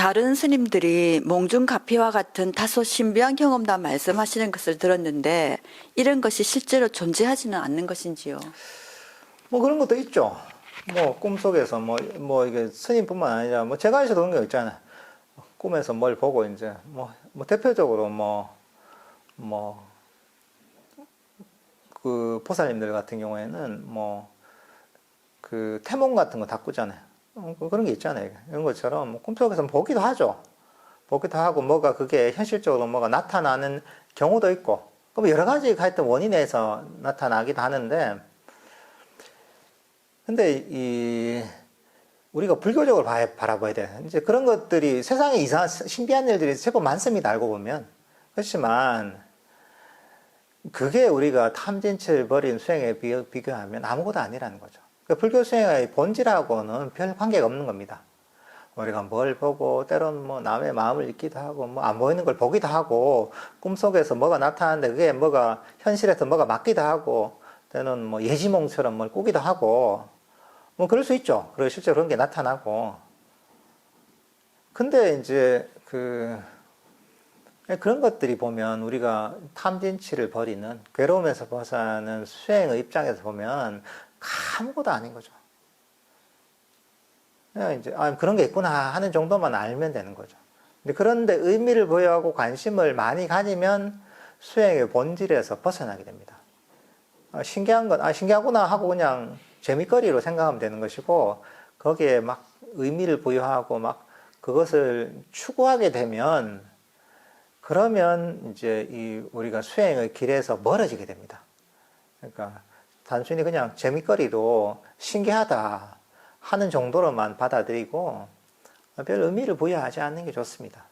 다른 스님들이 몽중 가피와 같은 다소 신비한 경험담 말씀하시는 것을 들었는데 이런 것이 실제로 존재하지는 않는 것인지요. 뭐 그런 것도 있죠. 뭐 꿈속에서 뭐, 뭐 이게 스님뿐만 아니라 뭐 제가 해서 그런 거 있잖아요. 꿈에서 뭘 보고 이제 뭐, 뭐 대표적으로 뭐, 뭐, 그 보살님들 같은 경우에는 뭐, 그 태몽 같은 거 다 꾸잖아요. 어, 그- 그런 게 있잖아요. 이런 것처럼 뭐 꿈속에서 보기도 하죠. 보기도 하고 뭐가 그게 현실적으로 뭐가 나타나는 경우도 있고, 그럼 여러 가지 하여튼 원인에서 나타나기도 하는데, 근데 이 우리가 불교적으로 봐, 바라봐야 돼. 이제 그런 것들이 세상에 이상한 신비한 일들이 제법 많습니다. 알고 보면 그렇지만 그게 우리가 탐진치를 벌인 수행에 비- 비교하면 아무것도 아니라는 거죠. 그 불교 수행의 본질하고는 별 관계가 없는 겁니다. 우리가 뭘 보고 때론 뭐 남의 마음을 읽기도 하고 뭐 안 보이는 걸 보기도 하고 꿈속에서 뭐가 나타나는데 그게 뭐가 현실에서 뭐가 맞기도 하고 때는 뭐 예지몽처럼 뭘 꾸기도 하고 뭐 그럴 수 있죠. 그리고 실제로 그런 게 나타나고 근데 이제 그 그런 것들이 보면 우리가 탐진치를 버리는 괴로움에서 벗어나는 수행의 입장에서 보면 아무것도 아닌 거죠. 그냥 이제 아, 그런 게 있구나 하는 정도만 알면 되는 거죠. 근데 그런데 의미를 부여하고 관심을 많이 가지면 수행의 본질에서 벗어나게 됩니다. 아, 신기한 건, 아, 신기하구나 하고 그냥 재미거리로 생각하면 되는 것이고, 거기에 막 의미를 부여하고 막 그것을 추구하게 되면, 그러면 이제 이 우리가 수행의 길에서 멀어지게 됩니다. 그러니까 단순히 그냥 재미거리로 신기하다 하는 정도로만 받아들이고 별 의미를 부여하지 않는 게 좋습니다.